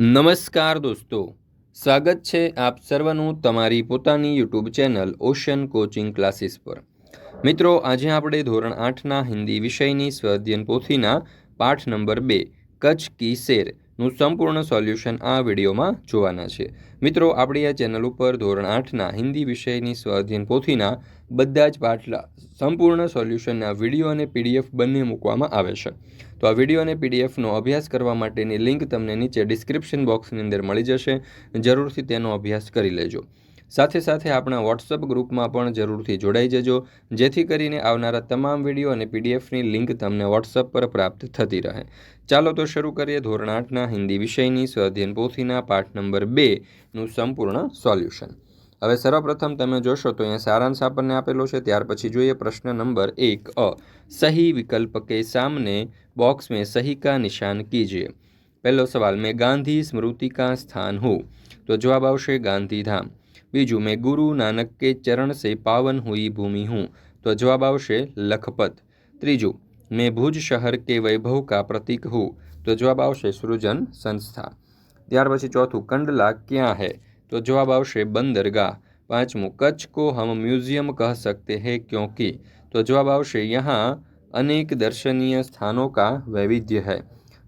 નમસ્કાર દોસ્તો સ્વાગત છે આપ સર્વનું તમારી પોતાની YouTube channel Ocean coaching classes પર મિત્રો આજે આપણે ધોરણ આઠના હિન્દી વિષયની સ્વઅધ્યયન પોથીના પાઠ નંબર બે કચ્છ કી શેર નું સંપૂર્ણ સોલ્યુશન આ વિડીયોમાં જોવાના છે મિત્રો આપણી આ ચેનલ ઉપર ધોરણ આઠના હિન્દી વિષયની સ્વાધીન પોથીના બધા જ પાટલા સંપૂર્ણ સોલ્યુશનના વિડીયો અને પીડીએફ બંને મૂકવામાં આવે છે તો આ વિડીયો અને પીડીએફનો અભ્યાસ કરવા માટેની લિંક તમને નીચે ડિસ્ક્રિપ્શન બોક્સની અંદર મળી જશે જરૂરથી તેનો અભ્યાસ કરી લેજો સાથે સાથે આપણા વોટ્સઅપ ગ્રુપમાં પણ જરૂરથી જોડાઈ જજો જેથી કરીને આવનારા તમામ વિડીયો અને પીડીએફની લિંક તમને વોટ્સઅપ પર પ્રાપ્ત થતી રહે ચાલો તો શરૂ કરીએ ધોરણ આઠના હિન્દી વિષયની સ્વાધ્યન પોથીના પાઠ નંબર બેનું સંપૂર્ણ સોલ્યુશન હવે સર્વપ્રથમ તમે જોશો તો અહીંયા સારાંશ આપણને આપેલો છે ત્યાર પછી જોઈએ પ્રશ્ન નંબર એક અ સહી વિકલ્પ કે સામને બોક્સ મેં સહી કા નિશાન કીજીએ પહેલો સવાલ મેં ગાંધી સ્મૃતિકા સ્થાન હું તો જવાબ આવશે ગાંધીધામ બીજું મેં ગુરુ નાનક કે ચરણ સે પાવન હુઈ ભૂમિ હું તો જવાબ આવશે લખપત ત્રીજું મેં ભુજ શહેર કે વૈભવ કા પ્રતીક હું તો જવાબ આવશે સૃજન સંસ્થા ત્યાર પછી ચોથું કંડલા ક્યાં હે તો જવાબ આવશે બંદરગાહ પાંચમું કચ્છ કો હમ મ્યુઝિયમ કહ સકતે હે ક્યોંકિ તો જવાબ આવશે યહાં અનેક દર્શનીય સ્થાનો કા વૈવિધ્ય હૈ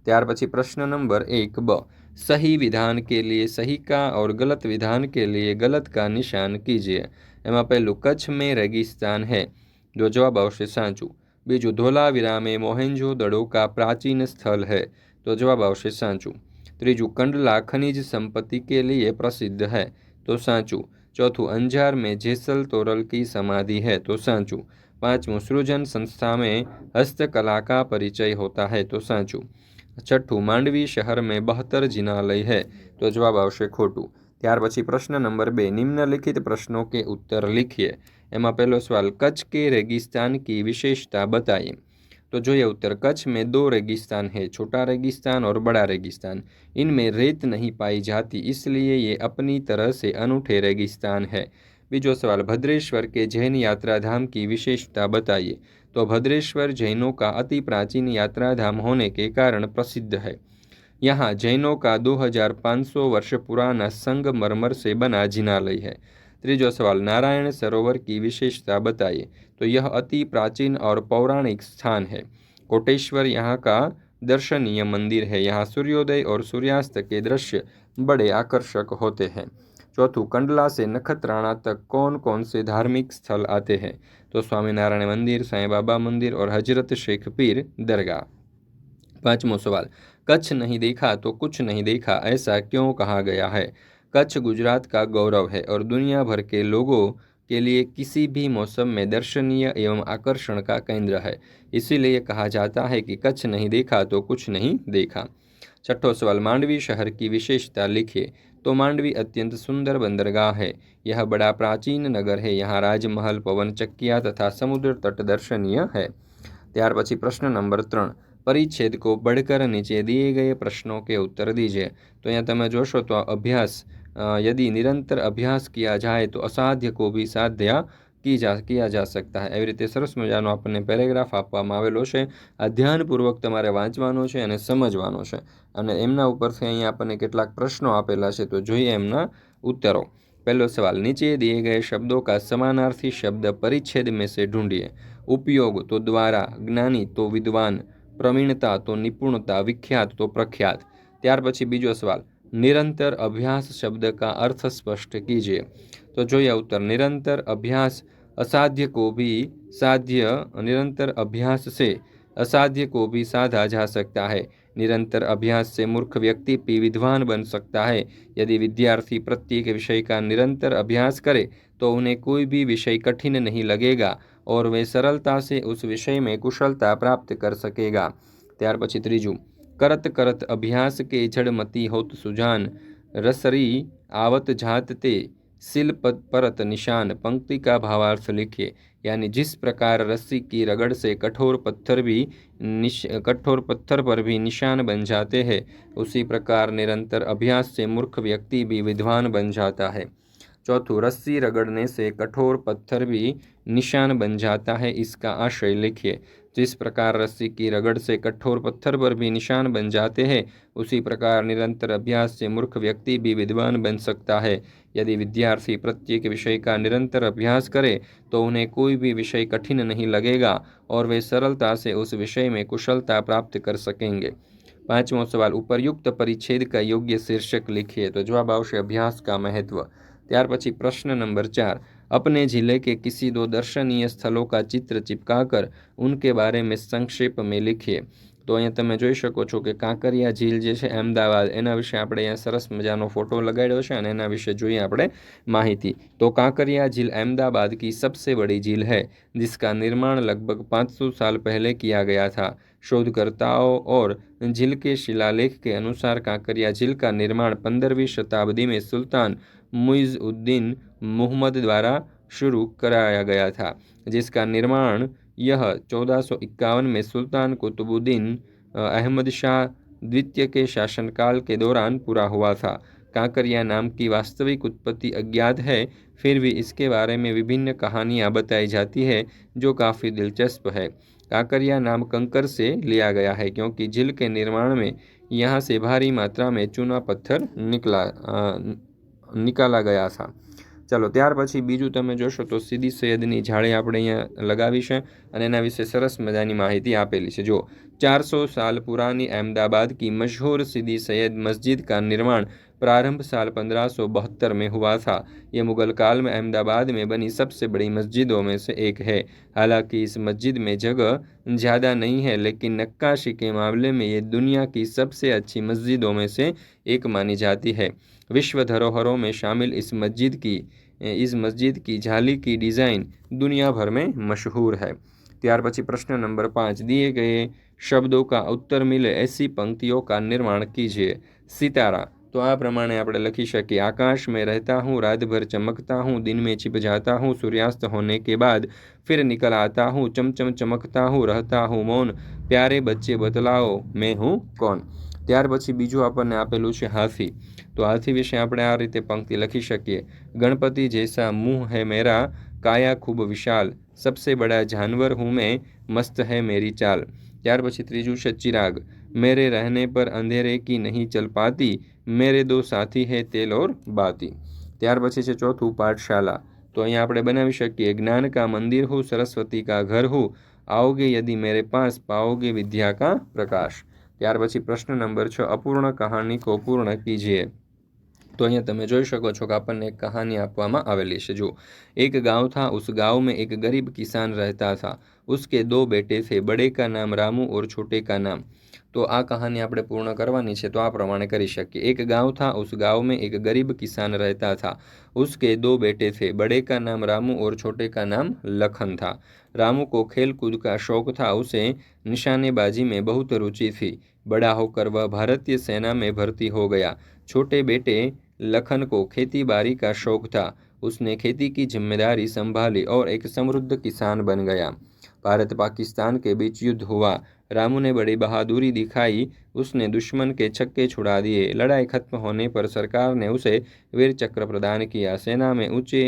ત્યાર પછી પ્રશ્ન નંબર એક બ सही विधान के लिए सही का और गलत विधान के लिए गलत का निशान कीजिए एम पहलू कच्छ में रेगिस्तान है जो जवाब अवश्य साँचू बीजू धोला में मोहेंजो दड़ो का प्राचीन स्थल है तो जवाब अवश्य साँचू तीजू कंडला खनिज संपत्ति के लिए प्रसिद्ध है तो साँचू चौथू अंजार में जैसल तोरल की समाधि है तो साँचू पाँचवों सृजन संस्था में हस्तकला का परिचय होता है तो साँचू छठू मांडवी शहर में बहतर जीना लय है तो जवाब આવશે ખોટું ત્યાર પછી પ્રશ્ન નંબર 2 নিম্নলিখિત પ્રશ્નો કે ઉત્તર લખીએ એમાં પહેલો સવાલ કચ્છ કે રગિસ્તાન કે વિશેષતા બતાય તો જોઈએ ઉત્તર કચ્છ મે દો રગિસ્તાન હે છોટા રગિસ્તાન ઓર બડા રગિસ્તાન ઇનમે રેત નહીં પાઈ જાતી ઇસલીએ યે અપની તરહ સે અનૂઠે રગિસ્તાન હે बीजो सवाल भद्रेश्वर के जैन यात्रा धाम की विशेषता बताइए तो भद्रेश्वर जैनों का अति प्राचीन यात्रा धाम होने के कारण प्रसिद्ध है यहाँ जैनों का 2500 वर्ष पुराना संगमरमर से बना जिनालय है तीजो सवाल नारायण सरोवर की विशेषता बताइए तो यह अति प्राचीन और पौराणिक स्थान है कोटेश्वर यहाँ का दर्शनीय मंदिर है यहाँ सूर्योदय और सूर्यास्त के दृश्य बड़े आकर्षक होते हैं चौथु कंडला से नखत्राणा तक कौन कौन से धार्मिक स्थल आते हैं तो स्वामीनारायण मंदिर साईं बाबा मंदिर और हजरत शेख पीर दरगाह पाँचवा सवाल कच्छ नहीं देखा तो कुछ नहीं देखा ऐसा क्यों कहा गया है कच्छ गुजरात का गौरव है और दुनिया भर के लोगों के लिए किसी भी मौसम में दर्शनीय एवं आकर्षण का केंद्र है इसीलिए कहा जाता है कि कच्छ नहीं देखा तो कुछ नहीं देखा छठो सवाल मांडवी शहर की विशेषता लिखिए तो मांडवी अत्यंत सुंदर बंदरगाह है यह बड़ा प्राचीन नगर है यहाँ राजमहल पवन चक्किया तथा समुद्र तट दर्शनीय है त्यार પછી પ્રશ્ન નંબર ત્રણ પરિચ્છેદ કો બઢકર નીચે દિએ ગયે के उत्तर दीजिए तो यहाँ तब જોશો तो अभ्यास यदि निरंतर अभ्यास किया जाए तो असाध्य को भी साध्या કી જા કિયા જા સકતા હૈ એવી રીતે સરસ મજાનો આપણને પેરેગ્રાફ આપવામાં આવેલો છે આ ધ્યાનપૂર્વક તમારે વાંચવાનો છે અને સમજવાનો છે અને એમના ઉપરથી અહીં આપણને કેટલાક પ્રશ્નો આપેલા છે તો જોઈએ એમના ઉત્તરો પહેલો સવાલ નીચે दिए ગયે શબ્દો કા સમાનાર્થી શબ્દ પરિચ્છેદ મેસે से ઉપયોગ તો દ્વારા જ્ઞાની તો વિદ્વાન પ્રવીણતા તો નિપુણતા વિખ્યાત તો પ્રખ્યાત ત્યાર પછી બીજો સવાલ निरंतर अभ्यास शब्द का अर्थ स्पष्ट कीजिए तो जो यह उत्तर निरंतर अभ्यास असाध्य को भी साध्य निरंतर अभ्यास से असाध्य को भी साधा जा सकता है निरंतर अभ्यास से मूर्ख व्यक्ति भी विद्वान बन सकता है यदि विद्यार्थी प्रत्येक विषय का निरंतर अभ्यास करे तो उन्हें कोई भी विषय कठिन नहीं लगेगा और वे सरलता से उस विषय में कुशलता प्राप्त कर सकेगा त्यार પછી करत करत अभ्यास के झड़ मती होत सुजान रसरी आवत झात ते सिल पद परत निशान पंक्ति का भावार्थ लिखिए यानी जिस प्रकार रस्सी की रगड़ से कठोर पत्थर भी निश कठोर पत्थर पर भी निशान बन जाते हैं उसी प्रकार निरंतर अभ्यास से मूर्ख व्यक्ति भी विद्वान बन जाता है चौथों रस्सी रगड़ने से कठोर पत्थर भी निशान बन जाता है इसका आशय लिखिए जिस प्रकार रस्सी की रगड़ से कठोर पत्थर पर भी निशान बन जाते हैं उसी प्रकार निरंतर अभ्यास से मूर्ख व्यक्ति भी विद्वान बन सकता है यदि विद्यार्थी प्रत्येक विषय का निरंतर अभ्यास करे तो उन्हें कोई भी विषय कठिन नहीं लगेगा और वे सरलता से उस विषय में कुशलता प्राप्त कर सकेंगे पांचवा सवाल उपरयुक्त परिच्छेद का योग्य शीर्षक लिखिए तो जवाब आवश्यक अभ्यास का महत्व त्यार પછી प्रश्न नंबर चार अपने जिले के किसी दो दर्शनीय स्थलों का चित्र चिपकाकर उनके बारे में संक्षेप में लिखिए तो यहां तुम्हें જોઈ શકો છો કે કાંકરિયા તળાવ જે છે અમદાવાદ એના વિશે આપણે અહીં સરસ મજાનો ફોટો લગાડ્યો છે અને એના વિશે જોઈએ આપણે માહિતી તો કાંકરિયા તળાવ અમદાવાદની સૌથી મોટી તળાવ છે ""જિસકા નિર્માણ લગભગ 500 સાલ પહેલા કિયા ગયા થા"" शोधकर्ताओं और झील के शिलालेख के अनुसार कांकरिया झील का निर्माण 15वीं शताब्दी में सुल्तान मुइजुद्दीन मोहम्मद द्वारा शुरू कराया गया था जिसका निर्माण यह चौदह में सुल्तान कुतुबुद्दीन अहमद शाह द्वितीय के शासनकाल के दौरान पूरा हुआ था कांकरिया नाम की वास्तविक उत्पत्ति अज्ञात है फिर भी इसके बारे में विभिन्न कहानियाँ बताई जाती है जो काफ़ी दिलचस्प है कांकरिया नाम कंकर से लिया गया है क्योंकि झील के निर्माण में यहाँ से भारी मात्रा में चूना पत्थर निकला आ, निकाला गया था चलो ત્યાર પછી બીજું તમે જોશો તો સીદી સૈયદની જાળી આપણે અહીંયા લગાવી છે અને એના વિશે સરસ મજાની માહિતી આપેલી છે જો 400 સાલ પુરાની અમદાવાદની મશહોર સીદી સૈયદ મસ્જિદનું નિર્માણ પ્રારંભ સાલ 1572 માં ہوا تھا એ મુઘલ કાળમાં અમદાવાદમાં બની સૌથી મોટી મસ્જિદોમાંની એક છે હાલાકી ਇਸ મસ્જિદમાં જગ્યા વધારે નથી હે લેકિન નકકાશી કે મામલે મે યે દુનિયા કી સબસે achhi મસ્જિદોમાં સે એક માની જાતી હે विश्व धरोहरों में शामिल इस मस्जिद की इस मस्जिद की झाली की डिज़ाइन दुनिया भर में मशहूर है त्यार પછી प्रश्न नंबर पाँच दिए गए शब्दों का उत्तर मिले ऐसी पंक्तियों का निर्माण कीजिए सितारा तो आ प्रमाण आप लखी सके आकाश में रहता हूँ रात भर चमकता हूँ दिन में छिप जाता हूँ सूर्यास्त होने के बाद फिर निकल आता हूँ चमचम चमकता हूँ रहता हूँ मौन प्यारे बच्चे बतलाओ मैं हूँ कौन ત્યાર પછી બીજું આપણને આપેલું છે હાથી તો હાથી વિશે આપણે આ રીતે પંક્તિ લખી શકીએ ગણપતિ જૈસા મુંહ હે મેરા કાયા ખૂબ વિશાલ સબસે બડા જાનવર હું મેં મસ્ત હે મેરી ચાલ ત્યાર પછી ત્રીજું છે ચિરાગ મેરે રહેને પર અંધેરે કી નહીં ચલ પાતી મેરે દો સાથી હે તેલ ઓર બાતી ત્યાર પછી છે ચોથું પાઠશાલા તો અહીંયા આપણે બનાવી શકીએ જ્ઞાન કા મંદિર હું સરસ્વતી કા ઘર હું આવગે યદી મેરે પાસ पाओगे વિદ્યા કા પ્રકાશ ત્યાર પછી પ્રશ્ન નંબર છ અપૂર્ણ કહાની કો પૂર્ણ કીજીએ તો અહીંયા તમે જોઈ શકો છો કે આપણને એક કહાની આપવામાં આવેલી છે જો એક ગાંવ થા ઉસ ગાંવ મેં એક ગરીબ કિસાન રહેતા થા ઉસકે દો બેટે થે બડે કા નામ રામુ ઓર છોટે કા નામ तो आ कहानी आप पूर्ण करवानी है तो आ प्रमाण कर एक એક था उस ઉસ में एक गरीब किसान रहता था उसके दो बेटे थे बड़े का नाम रामू और छोटे का नाम लखन था रामू को खेल कूद का शौक था उसे निशानेबाजी में बहुत रुचि थी बड़ा होकर वह भारतीय सेना में भर्ती हो गया छोटे बेटे लखन को खेती बाड़ी का शौक था उसने खेती की जिम्मेदारी संभाली और एक समृद्ध किसान बन गया भारत पाकिस्तान के बीच युद्ध हुआ रामू ने बड़ी बहादुरी दिखाई उसने दुश्मन के छक्के छुड़ा दिए लड़ाई खत्म होने पर सरकार ने उसे वीर चक्र प्रदान किया सेना में ऊंचे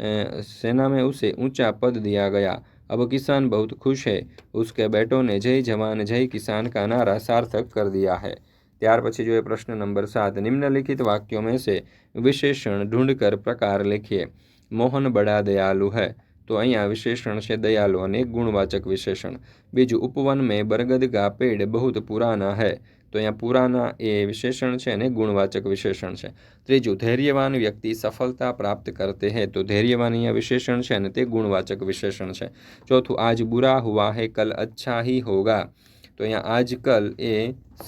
सेना में उसे ऊंचा पद दिया गया अब किसान बहुत खुश है उसके बेटों ने जय जवान जय किसान का नारा सार्थक कर दिया है त्यार पी जो है प्रश्न नंबर सात निम्नलिखित वाक्यों में से विशेषण ढूंढकर प्रकार लिखिए मोहन बड़ा दयालु है તો અહીંયા વિશેષણ છે દયાલુ અને ગુણવાચક વિશેષણ બીજું ઉપવન મેં બરગદ કા પેડ બહુત પુરાના હૈ તો અહીંયા પુરાના એ વિશેષણ છે અને ગુણવાચક વિશેષણ છે ત્રીજું ધૈર્યવાન વ્યક્તિ સફળતા પ્રાપ્ત કરતે હે તો ધૈર્યવાન અહીંયા વિશેષણ છે અને તે ગુણવાચક વિશેષણ છે ચોથું આજ બુરા હુઆ હૈ કલ અચ્છા હી હોગા તો અહીંયા આજકલ એ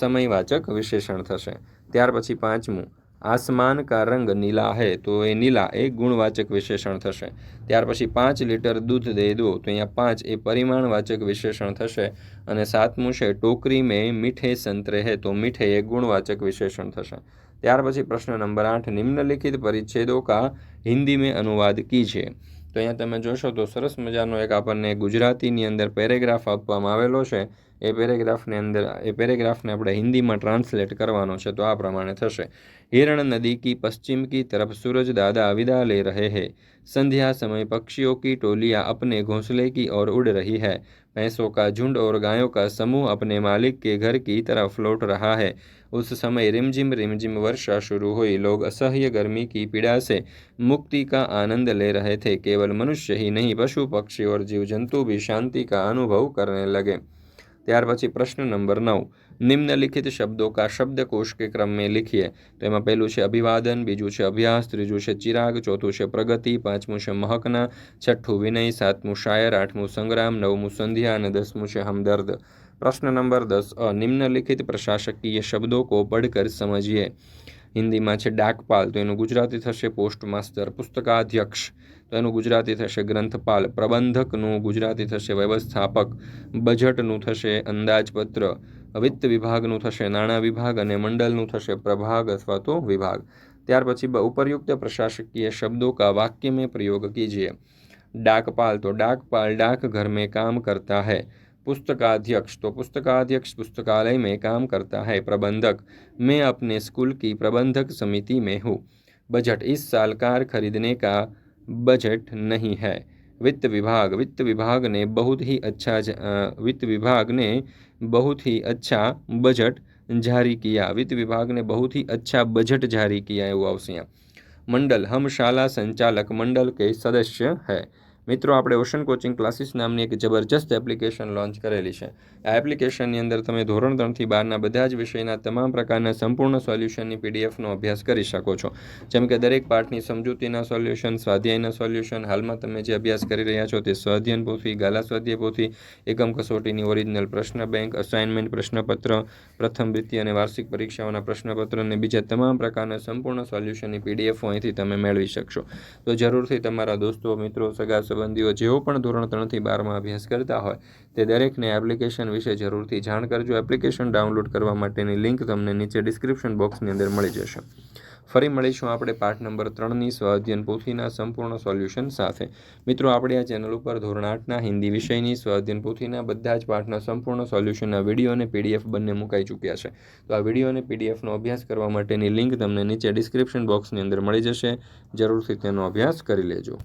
સમયવાચક વિશેષણ થશે ત્યાર પછી પાંચમું આસમાન કા રંગ નીલા હે તો એ નીલા એ ગુણવાચક વિશેષણ થશે ત્યાર પછી પાંચ લીટર દૂધ દઈ દો તો અહીંયા પાંચ એ પરિમાણવાચક વિશેષણ થશે અને સાતમું છે ટોકરી મેં મીઠે સંતરે હે તો મીઠે એ ગુણવાચક વિશેષણ થશે ત્યાર પછી પ્રશ્ન નંબર આઠ નિમ્નલિખિત પરિચ્છેદો કા હિન્દી મેં અનુવાદ કી છે તમે જોશો તો સરસ મજાનો એક આપણને ગુજરાતીની અંદર પેરેગ્રાફ આપવામ આવેલો છે એ પેરેગ્રાફને અંદર એ પેરેગ્રાફને આપણે હિન્દીમાં ટ્રાન્સલેટ કરવાનો છે તો આ પ્રમાણે થશે હિરણ નદી की पश्चिम की तरफ सूरज दादा આવિદા લે રહે हैं संध्या समय पक्षियों की टोलियां अपने घोंसले की ओर उड़ रही है भैंसों का झुंड और गायों का समूह अपने मालिक के घर की तरफ फ्लोट रहा है उस समय रिमझिम रिमझिम वर्षा शुरू हुई लोग असह्य गर्मी की पीड़ा से मुक्ति का आनंद ले रहे थे केवल मनुष्य ही नहीं पशु पक्षी और जीव जंतु भी शांति का अनुभव करने लगे त्यार પછી प्रश्न नंबर नौ નિમ્નલિખિત શબ્દો કા શબ્દકોશ કે ક્રમ મેં તો એમાં પહેલું છે અભિવાદન બીજું છે અભ્યાસ ત્રીજું છે ચિરાગ ચોથું છે પ્રગતિ પાંચમું છે મહકના છઠ્ઠું વિનય સાતમું શાયર આઠમું સંગ્રામ નવમું સંધ્યા અને દસમું છે હમદર્દ પ્રશ્ન નંબર દસ અ નિમ્નલિખિત પ્રશાસકીય શબ્દો કો પડકર સમજીએ હિન્દીમાં છે ડાકપાલ તો એનું ગુજરાતી થશે પોસ્ટ માસ્ટર પુસ્તકાધ્યક્ષ તો એનું ગુજરાતી થશે ગ્રંથપાલ પ્રબંધકનું ગુજરાતી થશે વ્યવસ્થાપક બજેટનું થશે અંદાજપત્ર વિત્ત વિભાગનું થશે નાણાં વિભાગ અને મંડળનું થશે પ્રભાગ અથવા તો વિભાગ ત્યાર પછી ઉપરયુક્ત પ્રશાસकीय શબ્દો કા વાક્ય મેં પ્રયોગ કીજીએ डाकपाल तो डाकपाल डाकघर में काम करता है पुस्तकाध्यक्ष तो पुस्तकाध्यक्ष पुस्तकालय में काम करता है प्रबंधक मैं अपने स्कूल की प्रबंधक समिति में हूँ बजट इस साल कार खरीदने का बजट नहीं है वित्त विभाग वित्त विभाग ने बहुत ही अच्छा वित्त विभाग ने बहुत ही अच्छा बजट जारी किया वित्त विभाग ने बहुत ही अच्छा बजट जारी किया है वो अवश्य मंडल हम शाला संचालक मंडल के सदस्य है મિત્રો આપણે ઓશન કોચિંગ ક્લાસીસ નામની એક જબરજસ્ત એપ્લિકેશન લોન્ચ કરેલી છે આ એપ્લિકેશનની અંદર તમે ધોરણ ત્રણથી બહારના બધા જ વિષયના તમામ પ્રકારના સંપૂર્ણ સોલ્યુશનની પીડીએફનો અભ્યાસ કરી શકો છો જેમ કે દરેક પાઠની સમજૂતીના સોલ્યુશન સ્વાધ્યાયના સોલ્યુશન હાલમાં તમે જે અભ્યાસ કરી રહ્યા છો તે સ્વાધ્યન પોથી ગાલા સ્વાધ્યાય પોથી એકમ કસોટીની ઓરિજિનલ પ્રશ્ન બેંક અસાઇનમેન્ટ પ્રશ્નપત્ર પ્રથમ વૃત્તિ અને વાર્ષિક પરીક્ષાઓના પ્રશ્નપત્ર અને બીજા તમામ પ્રકારના સંપૂર્ણ સોલ્યુશનની પીડીએફ અહીંથી તમે મેળવી શકશો તો જરૂરથી તમારા દોસ્તો મિત્રો સગા સંબંધીઓ જેઓ પણ ધોરણ ત્રણથી બારમાં અભ્યાસ કરતા હોય તે દરેકને એપ્લિકેશન વિશે જરૂરથી જાણ કરજો એપ્લિકેશન ડાઉનલોડ કરવા માટેની લિંક તમને નીચે ડિસ્ક્રિપ્શન બોક્સની અંદર મળી જશે ફરી મળીશું આપણે પાઠ નંબર ત્રણની સ્વાધ્યન પોથીના સંપૂર્ણ સોલ્યુશન સાથે મિત્રો આપણે આ ચેનલ ઉપર ધોરણ આઠના હિન્દી વિષયની સ્વાધ્યન પોથીના બધા જ પાઠના સંપૂર્ણ સોલ્યુશનના વિડીયો અને પીડીએફ બંને મુકાઈ ચૂક્યા છે તો આ વિડીયો અને પીડીએફનો અભ્યાસ કરવા માટેની લિંક તમને નીચે ડિસ્ક્રિપ્શન બોક્સની અંદર મળી જશે જરૂરથી તેનો અભ્યાસ કરી લેજો